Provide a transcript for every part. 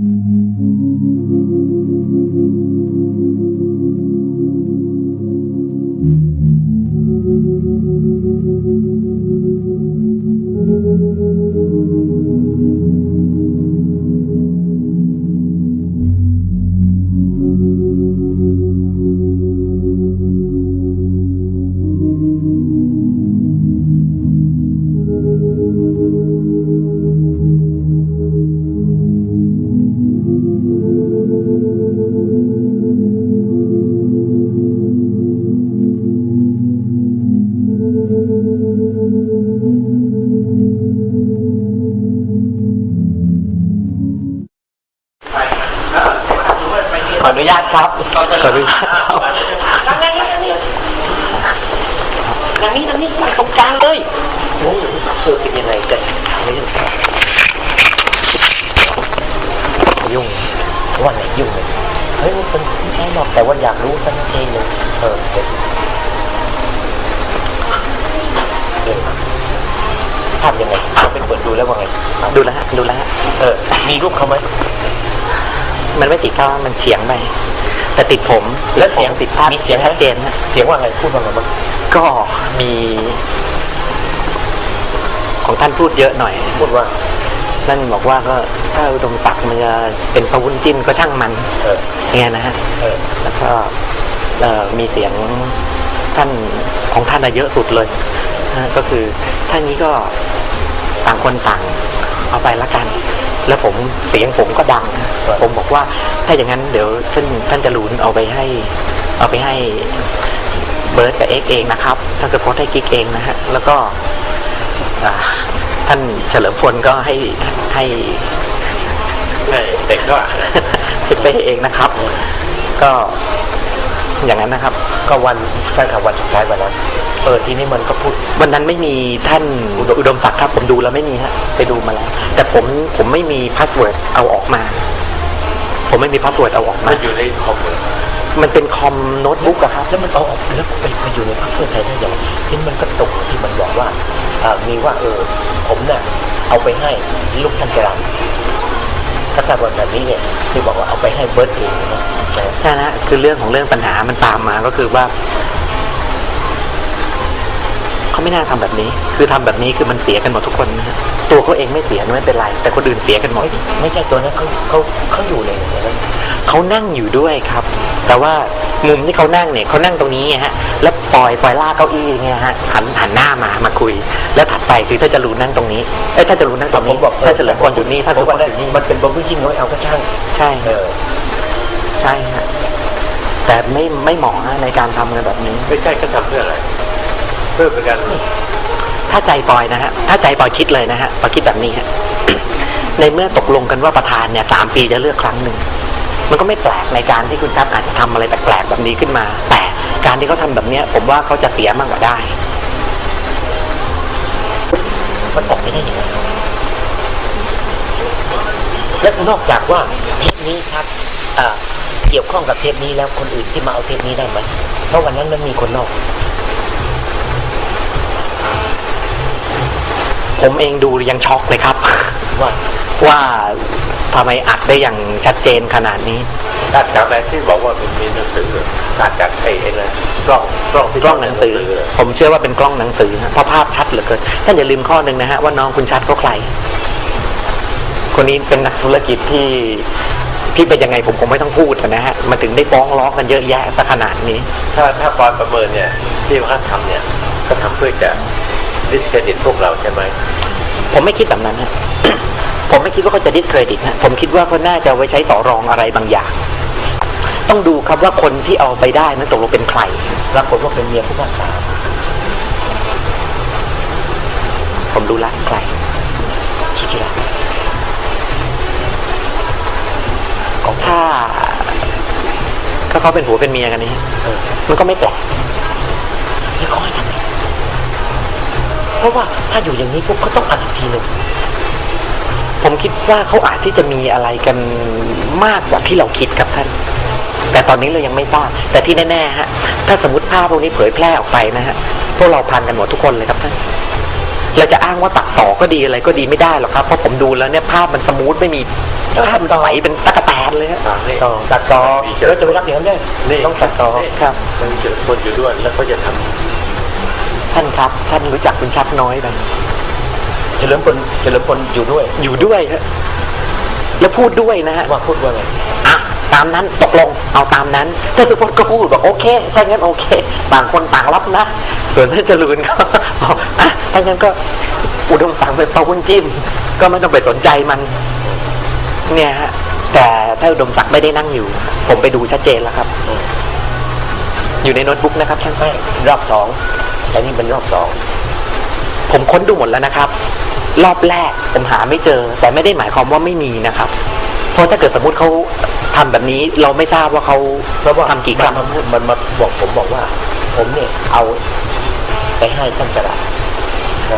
Mm-hmm. ขออนุญาตครับขออนุญาตครับนั่งนั่งนั่งนี่นั่งนี่นั่งนี่นั่งตรงกลางเลยโอ้ยเออเป็นยังไงกันไม่ยุ่งยุ่งว่าไหนยุ่งเลยเฮ้ยมันฉันไม่ใช่หรอกแต่ว่าอยากรู้แค่านเองเลยเออเดี๋ยวเออทำยังไงเอาไปเปิดดูแล้วว่าไง ดูแลวดูแลวเออ มีรูปเขาไหม มันไม่ติดเข้ามันเฉียงไปแต่ติดผมแล้วเสียงติดภาพมีเสียงไหมชัดเจนฮะเสียงว่าไงพูดว่าไงบ้างก็มี ของท่านพูดเยอะหน่อย พูดว่านั่นบอกว่าก็ถ้าอุดมศักดิ์มันจะเป็นพระวุ้นจิ้นก็ช่างมันเอออย่างเงี้ยนะฮะเออแล้วก็เอ่อมีเสียงท่านของท่านอะเยอะสุดเลยนะฮะก็คือท่านนี้ก็ต่างคนต่างเอาไปละกัน แล้วผมเสียงผมก็ดังนะผมบอกว่าถ้าอย่างนั้นเดี๋ยวท่านท่านจะรูนเอาไปให้ เอาไปให้เบิร์ดกับเอ็กเองนะครับท่านจะโพสต์ให้กิ๊กเองนะฮะแล้วก็อ่าท่านเฉลิมพลก็ให้ให้เด็กด้วยให้เป้เองนะครับ ก็อย่างนั้นนะครับ ก็วันใช่ครับวันสุดท้ายวันนั้น เออทีนี้มันก็พูด วันนั้นไม่มีท่านอุดมอุดมศักดิ์ครับผมดูแล้วไม่มีฮะไปดูมาแล้ว แต่ผมผมไม่มีพาสเวิร์ดเอาออกมา ผมไม่มีพาสเวิร์ดเอาออกมามันอยู่ในคอมเลยมันเป็นคอมโน้ตบุ๊กอะครับแล้วมันเอาออกแล้วไปไปอยู่ในพรรคเพื่อไทยได้ยังไงทีนี้มันก็ตรงที่มันบอกว่าเอ่อมีว่าเออ ผมน่ะเอาไปให้ลูกท่านจรันถ้าการวันแบบนี้เนี่ยที่บอกว่าเอาไปให้เบิร์ดเองนะนะใช่นะคือเรื่องของเรื่องปัญหามันตามมาก็คือว่า เขาไม่น่าทำแบบนี้ คือทำแบบนี้คือมันเสียกันหมดทุกคนนะฮะตัวเขาเองไม่เสียไม่เป็นไร แต่คนอื่นเสียกันหมด ไม่ไม่ใช่ตัวนั้นเขาเขาเขาอยู่ในอย่างนั้นเขานั่งอยู่ด้วยครับ แต่ว่ามุมที่เขานั่งเนี่ยเขานั่งตรงนี้ไงฮะ แล้วปล่อยปล่อยลากเก้าอี้ไงฮะหันหันหน้ามามาคุย แล้วถัดไปคือถ้าจะรู้นั่งตรงนี้เอ้ยถ้าจะรู้นั่งตรงผนี้มบอกถ้าเฉลิมพลอยู่นี่ถ้าผเฉลิมมพว่าลได้อยู่นี่มันเป็นบอมบี้ชิงน้อยเอาก็ช่างใช่เออใช่ฮะแต่ไม่ไม่เหมาะฮะในการทำกันแบบนี้ไม่ใช่ก็ทำเพื่ออะไร เพื่อเป็นการถ้าใจปล่อยนะฮะถ้าใจปล่อยคิดเลยนะฮะปล่อยคิดแบบนี้ฮะในเมื่อตกลงกันว่าประธานเนี่ยสามปีจะเลือกครั้งหนึ่งมันก็ไม่แปลกในการที่คุณชัดอาจจะทำอะไรแปลกๆแบบนี้ขึ้นมา แต่การที่เขาทำแบบเนี้ย ผมว่าเขาจะเสียมากกว่าได้มันออกไปได้ยังไงและนอกจากว่าเทปนี้ครับเกี่ยวข้องกับเทปนี้แล้วคนอื่นที่มาเอาเทปนี้ได้ไหมเพราะวันนั้นมันมีคนนอก ผมเองดูยังช็อกเลยครับ ว่าว่าทำไมอัดได้อย่างชัดเจนขนาดนี้ตัดจากอะไรที่บอกว่ามันมีหนังสือตัดจากไอ้ไอ้นะกล้องกล้องที่กล้องหนังสือ ผมเชื่อว่าเป็นกล้องหนังสือฮะเพราะภาพชัดเหลือเกินท่านอย่าลืมข้อหนึ่งนะฮะว่าน้องคุณชัดเขาใคร คนนี้เป็นนักธุรกิจที่ที่เป็นยังไงผมคงไม่ต้องพูดนะฮะมันถึงได้ฟ้องร้องกันเยอะแยะซะขนาดนี้ ถ้าถ้าปอนประเมินเนี่ยที่เขาทำเนี่ยก็ทำเพื่อจะ discredit พวกเราใช่ไหมผมไม่คิดแบบนั้นฮะผมไม่คิดว่าเขาจะดิสเครดิตฮะผมคิดว่าเขาน่าจะเอาไว้ใช้ต่อรองอะไรบางอย่าง ต้องดูครับว่าคนที่เอาไปได้นั้นตกลงเป็นใครปรากฏว่าเป็นเมียผู้พิพากษาผมรู้ละใครชิคิระของถ้าถ้าเขาเป็นผัวเป็นเมียกันนี่เออมันก็ไม่แปลกแล้วเขาให้ทำไง เพราะว่าถ้าอยู่อย่างนี้พวกเขาต้องอัดอีกทีหนึ่งผมคิดว่าเขาอาจที่จะมีอะไรกันมากกว่าที่เราคิดครับท่าน แต่ตอนนี้เรายังไม่ทราบแต่ที่แน่ๆฮะ ถ้าสมมติภาพพวกนี้เผยแพร่ออกไปนะฮะพวกเราพันกันหมดทุกคนเลยครับท่านจเราจะอ้างว่าตัดต่อก็ดีอะไรก็ดีไม่ได้หรอกครับ เพราะผมดูแล้วเนี่ยภาพมันสมูทไม่มีภาพมันใสเป็นตะกแตนเลยฮะอ่านี่ต่อตัดต่อแล้วจะไปรับอย่างนั้นได้นี่ต้องตัดต่อนี่ครับ มันมีจุดคนอยู่ด้วยแล้วก็จะท ท่านครับ ท่านรู้จักคุณชัดน้อยไหมเฉลิมพลเฉลิมพลอยู่ด้วย อยู่ด้วยฮะแล้วพูดด้วยนะฮะว่าพูดว่าไงอะตามนั้นตกลงเอาตามนั้นท่านสุพจน์ก็พูดบอกโอเคถ้างั้นโอเคต่างคนต่างรับนะส่วนท่านจรูนก็บอกอะถ้างั้นก็อุดมสั่งเป็นเปาวุ้นจิ้มก็ไม่ต้องไปสนใจมัน เนี่ยฮะแต่ถ้าอุดมศักดิ์ไม่ได้นั่งอยู่ ผมไปดูชัดเจนแล้วครับ อยู่ในโน้ตบุ๊กนะครับท่านไม่รอบสอง อันนี้เป็นรอบสอง ผมค้นดูหมดแล้วนะครับ รอบแรกผมหาไม่เจอ แต่ไม่ได้หมายความว่าไม่มีนะครับ เพราะถ้าเกิดสมมุติเขาทำแบบนี้เราไม่ทราบว่าเขาเพราะว่าทำกี่ครั้งมันมาพูดมันมาบอกผมบอกว่า ผมเนี่ยเอาไปให้ท่านกระดาษ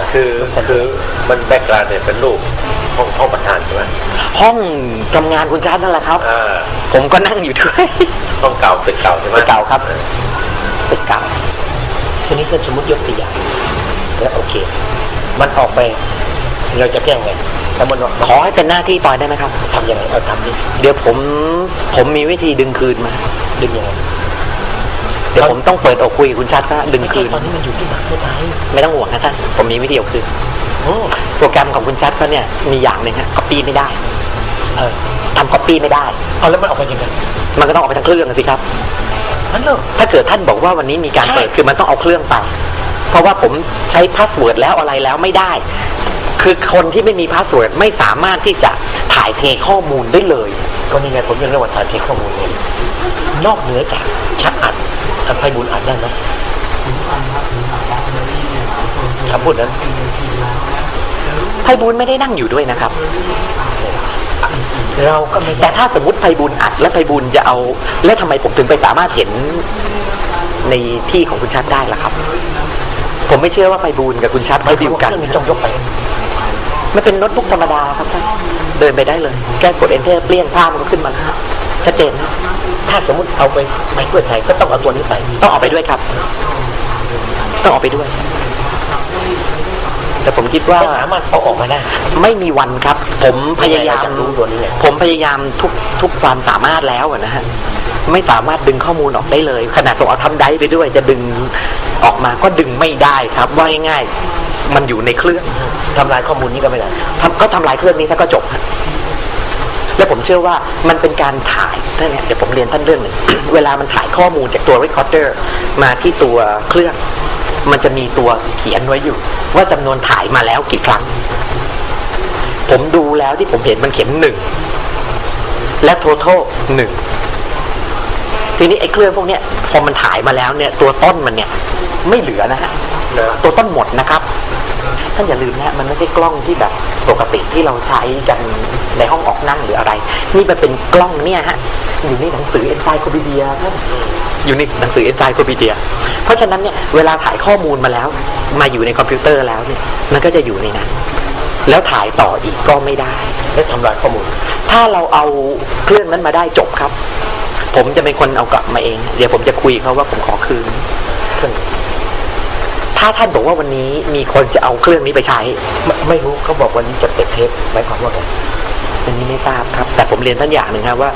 ำคือคือมันแบ็กกราวด์เนี่ยเป็นรูปห้องห้องประธานใช่ไหมห้องทำงานคุณชาตินั่นแหละครับอ่าผมก็นั่งอยู่ด้วยห้องเก่าตึกเก่าใช่ไหมตึกเก่าครับตึกเก่า ทีนี้ถ้าสมมติยกตัวอย่างแล้วโอเค มันออกไป เราจะแก้ไงถ้ามันออกขอให้เป็นหน้าที่ปอยได้ไหมครับทำยังไงเอาทำดิเดี๋ยวผมผมมีวิธีดึงคืนมาดึงยังไงเดี๋ยวผมต้องเปิดอกคุยกับคุณชัดก็ดึงไม่คืใช่นตอนนี้มันอยู่ที่มหาวิทยาลัยไม่ต้องห่วงนะท่านผมมีวิธีเอาคืนโอ้โปรแกรมของคุณชัดก็เนี่ยมีอย่างหนึ่งฮะ copy ไม่ได้ เออทำ copy ไม่ได้เอาแล้วมันออกไปยังไงมันก็ต้องออกไปทั้งเครื่องอะสิครับมันเลิก ถ้าเกิดท่านบอกว่าวันนี้มีการใช่เปิดคือมันต้องเอาเครื่องไป เพราะว่าผมใช้พาสเวิร์ดแล้วอะไรแล้วไม่ได้ คือคนที่ไม่มีพาสเวิร์ดไม่สามารถที่จะถ่ายเทข้อมูลได้เลย ก็นี่ไงผมยังเรียกว่าฐานเทคข้อมูลเนี่ยนอกเหนือจากชักอัดทำไพบุญอัดได้ไหมคำพูดนั้นไพบูลย์ไม่ได้นั่งอยู่ด้วยนะครับ เราก็ไม่แต่ได้ถ้าสมมติไพบูลย์อัดและไพบูลย์จะเอา แล้วทำไมผมถึงไปสามารถเห็นในที่ของคุณชัดได้ล่ะครับ ผมไม่เชื่อว่าไพบูลย์กับคุณชัดไม่ไม่ดีดิวกักันนนี้ต้องยกไปมันเป็นโน้ตบุ๊กธรรมดาครับท่านเดินไปได้เลยแค่กด enter เปลี่ยนภาพมันก็ขึ้นมาแล้วชัดเจนนะถ้าสมมติเอาไปไปเพื่อไทยก็ต้องเอาตัวนี้ไป ต้องออกไปด้วยครับ ต้องออกไปด้วย แต่ผมคิดว่าก็สามารถเอาออกมาได้ ไม่มีวันครับ ผมพยายามอยากรู้ตัวนี้ไงผมพยายามทุกทุกความสามารถแล้วอะนะฮะไม่สามารถดึงข้อมูลออกได้เลย ขนาดผมเอาทำได้ไปด้วย จะดึงออกมาก็ดึงไม่ได้ครับ ว่าง่ายๆมันอยู่ในเครื่องทำลายข้อมูลนี้ก็ไม่ได้ทำก็ทำลายเครื่องนี้ถ้าก็จบฮะแล้วผมเชื่อว่ามันเป็นการถ่ายนั่นเนี่ยเดี๋ยวผมเรียนท่านเรื่องหนึ่งเวลามันถ่ายข้อมูลจากตัว recorder มาที่ตัวเครื่อง มันจะมีตัวเขียนไว้อยู่ ว่าจำนวนถ่ายมาแล้วกี่ครั้ง ผมดูแล้วที่ผมเห็นมันเขียนหนึ่งและ total หนึ่งทีนี้ไอ้เครื่องพวกเนี้ยพอมันถ่ายมาแล้วเนี่ย ตัวต้นมันเนี่ย ไม่เหลือนะฮะตัวต้นหมดนะครับท่านอย่าลืมนะฮะมันไม่ใช่กล้องที่แบบปกติที่เราใช้กันในห้องออกนั่งหรืออะไร นี่มันเป็นกล้องเนี่ยฮะอยู่ในหนังสือเอนไซโคปีเดียท่านอยู่ในหนังสือเอนไซโคปีเดีย ราะฉะนั้นเนี่ยเวลาถ่ายข้อมูลมาแล้ว มาอยู่ในคอมพิวเตอร์แล้วเนี่ยมันก็จะอยู่ในนั้น แล้วถ่ายต่ออีกก็ไม่ได้และทำลายข้อมูล ถ้าเราเอาเครื่องนั้นมาได้จบครับ ผมจะเป็นคนเอากลับมาเอง เดี๋ยวผมจะคุยเขาว่าผมขอคืนเครื่องถ้าท่านบอกว่าวันนี้มีคนจะเอาเครื่องนี้ไปใช้ ไม่ไม่รู้เขาบอกวันนี้จะเปิดเทปหมายความว่าไงอันนี้ไม่ทราบครับ แต่ผมเรียนท่านอย่างหนึ่งครับว่า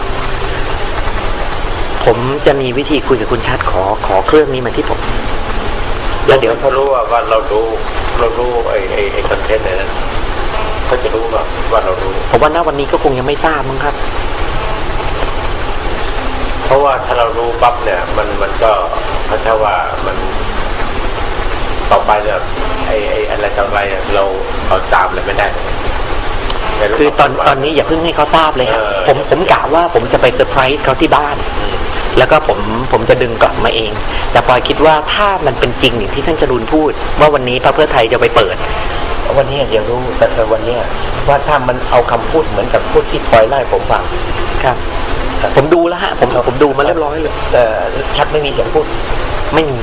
ผมจะมีวิธีคุยกับคุณชัดขอขอเครื่องนี้มาที่ผมแล้วเดี๋ยวเขารู้ว่าว่าเรารู้เรารู้ไอ้ไอ้ไอ้คอนเทนต์นั้นเขาจะรู้ว่าว่าเรารู้ผมว่าณวันนี้ก็คงยังไม่ทราบมั้งครับ เพราะว่าถ้าเรารู้ปั๊บเนี่ย มันมันก็เขาถ้าว่ามันต่อไปเนี่ยไอ้ไอ้อะไรต่ออะไรอะเราเอาตามเลยไม่ได้ไม่รู้คือตอนว่าตอนนี้อย่าเพิ่งให้เขาทราบเลยครับเออผมผมกะว่าผมจะไปเซอร์ไพรส์เขาที่บ้านอืม แล้วก็ผมผมจะดึงกลับมาเอง แต่พลอยคิดว่าถ้ามันเป็นจริงอย่างที่ท่านจรูนพูด ว่าวันนี้พรรคเพื่อไทยจะไปเปิด วันนี้เดี๋ยวรู้แต่แต่วันนี้ว่าถ้ามันเอาคำพูดเหมือนกับพูดที่ปล่อยไล่ผมฟังครับผมดูแล้วฮะผมผมดูมาเรียบร้อยเลยเอ่อชัดไม่มีเสียงพูด ไม่มี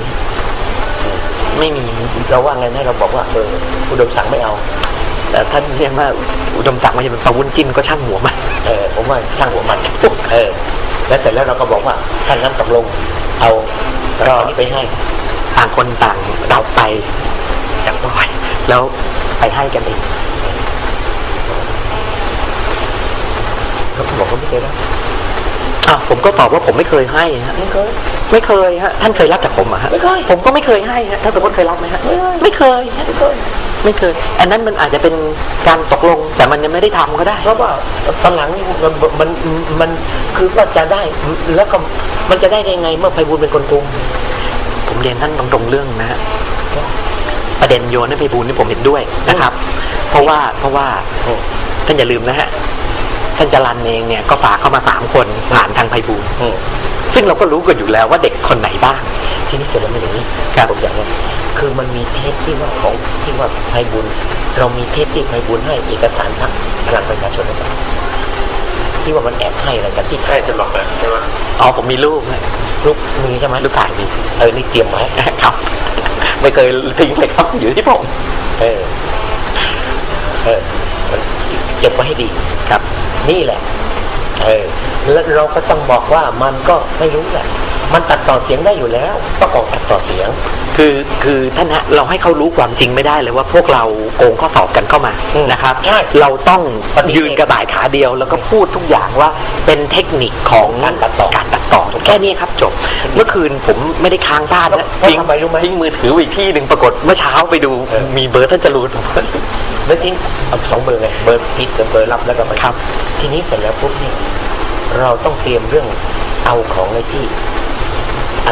ไม่มีเราว่าไงนะเราบอกว่าเอออุดมสั่งไม่เอาแต่ท่านเรียกว่าอุดมศักดิ์มันจะเป็นปาวุ้นจิ้นก็ช่างหัวมันเออผมว่าช่างหัวมันเออ แล้วเสร็จแล้วเราก็บอกว่าถ้างั้นตกลง เอาเรานี้ไปให้ต่างคนต่างรับไปจากปอยแล้วไปให้กันเองเขาบอกว่าไม่เคยรับอ้าวผมก็ตอบว่าผมไม่เคยให้ฮะไม่เคยไม่เคยฮะท่านเคยรับจากผมอะฮะไม่เคยผมก็ไม่เคยให้ฮะท่านสมมติเคยรับไหมฮะไม่เคยฮะไม่เคย ไม่เคย อันนั้นมันอาจจะเป็นการตกลง แต่มันยังไม่ได้ทำก็ได้ เพราะว่าตอนหลังนี่มันมันมันคือว่าจะได้แล้วก็มันจะได้ได้ไงเมื่อไพบูลย์เป็นคนกรุงผมเรียนท่านตรงๆเรื่องนะฮะประเด็นโยนให้ไพบูลย์นี่ผมเห็นด้วยนะครับ เพราะว่าเพราะว่าท่านอย่าลืมนะฮะท่านจรันเองเนี่ยก็ฝากเข้ามาสามคนผ่านทางไพบูลย์อืมซึ่งเราก็รู้กันอยู่แล้วว่าเด็กคนไหนบ้าง ทีนี้เสร็จแล้วมันอย่างนี้ครับผมอยากว่า คือมันมีเทปที่ว่าของที่ว่าไพบุญ เรามีเทปที่ไพบุญให้เอกสารพรรคพลังประชาชนหรือเปล่าที่ว่ามันแอบให้อะไรกันที่ใช่สมัครนะใช่ไหมอ๋อผมมีรูปนะรูปมีใช่ไหมรูปถ่ายมีเออนี่เตรียมไว้ครับ ไม่เคยทิ้งเลยครับอยู่ที่ผมเออเออมันเก็บไว้ให้ดีครับ นี่แหละ เออแล้วเราก็ต้องบอกว่ามันก็ไม่รู้แหละ มันตัดต่อเสียงได้อยู่แล้วต้องออกตัดต่อเสียง คือคือท่านฮะเราให้เขารู้ความจริงไม่ได้เลยว่าพวกเราโกงข้อสอบกันเข้ามาอืมนะครับใช่เราต้องปฏิเสธยืนกระต่ายขาเดียว แล้วก็พูดทุกอย่างว่าเป็นเทคนิคของการตัดต่อการตัดต่อแค่นี้ครับจบ เมื่อคืนผมไม่ได้ค้างบ้านนะแล้วทิ้งทำไมรู้ไหมทิ้งมือถือไว้อีกที่หนึ่งปรากฏเมื่อเช้าไปดูเออมีเบอร์ท่านจรูนแล้วทิ้งเอาสองเบอร์ไงเบอร์ผิดกับเบอร์รับแล้วก็ไปครับ ทีนี้เสร็จแล้วปุ๊บเนี่ยเราต้องเตรียมเรื่องเอาของในที่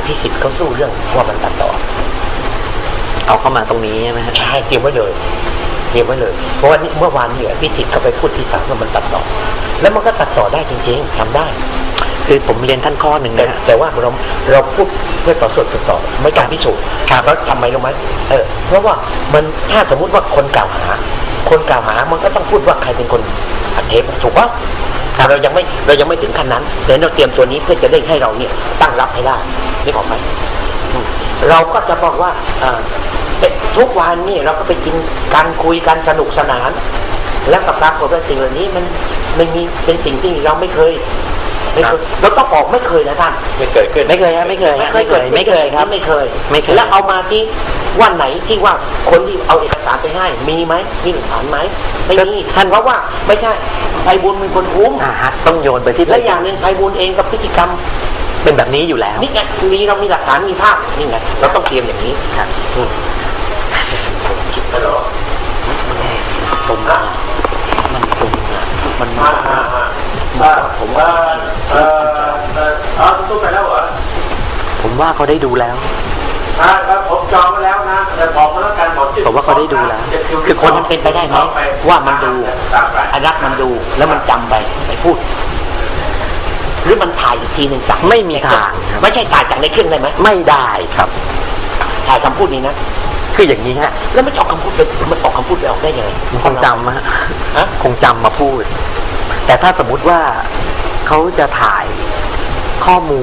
อภิสิทธิ์เขาสู้เรื่องว่ามันตัดต่อ เอาเข้ามาตรงนี้ใช่ไหมฮะใช่เตรียมไว้เลยเตรียมไว้เลย เพราะว่านี่เมื่อวานนี่อภิสิทธิ์เขาไปพูดที่ศาลว่ามันตัดต่อ แล้วมันก็ตัดต่อได้จริง ๆทำได้ คือผมเรียนท่านข้อหนึ่งแต่นะฮะแต่ว่าเราเราพูดเพื่อต่อสู้ต่อต่อไม่การพิสูจน์ครับแล้วทำไมรู้ไหมเออเพราะว่ามันถ้าสมมุติว่าคนกล่าวหา คนกล่าวหามันก็ต้องพูดว่าใครเป็นคนอัดเทปถูกปะเรายังไม่เรายังไม่ถึงขั้นนั้น แต่เราเตรียมตัวนี้เพื่อจะได้ให้เราเนี่ยตั้งรับให้ได้ นี่ออกไหมอืมเราก็จะบอกว่าอ่าเป็นทุกวันนี่เราก็ไปกินการคุยกันสนุกสนาน แล้วก็ปรากฏว่าสิ่งเหล่านี้มันมันมีเป็นสิ่งที่เราไม่เคยไม่เคยเราต้องออกไม่เคยนะท่านไม่เกิดขึ้นไม่เคยฮะไม่เคยฮะไม่เคยไม่เคยครับไม่เคยไม่เคยแล้วเอามาที่วันไหนที่ว่าคนที่เอาเอกสารไปให้ มีไหมมีหลักฐานไหมไม่มีท่านเพราะว่าไม่ใช่ไพบุญเป็นคนคุ้มอ่าฮะต้องโยนไปที่และอย่างหนึ่งไพบุญเองกับพฤติกรรม เป็นแบบนี้อยู่แล้วนี่ไงมีเรามีหลักฐานมีภาพนี่ไงเราต้องเตรียมอย่างนี้ครับอืมฮัลโหลตรงนะมันตรงนะมันอ่ามาอ่าอ่าผมว่าเออเออเอาตู้ไปแล้วเหรอผมว่าเขาได้ดูแล้วอ่าครับผมจองไว้แล้วนะแต่บอกมาแล้วกันบอกชื่อผมว่าเขาได้ดูแล้ว คือคนมันเป็นไปได้ไหมว่ามันดูตามไปอันรักมันดูแล้วมันจำไปไปพูดห รือมันถ่ายอีกทีหนึ่งจากไม่มีทางครับไม่ใช่ถ่ายจากในเครื่องได้ไหมไม่ได้ครับถ่ายคำพูดนี้นะคืออย่างนี้ฮะแล้วมันจะออกคำพูดไปมันออกคำพูดไปออกได้ยังไงมันคงจำฮะฮะคงจำมาพูด แต่ถ้าสมมุติว่าเขาจะถ่ายข้อมูล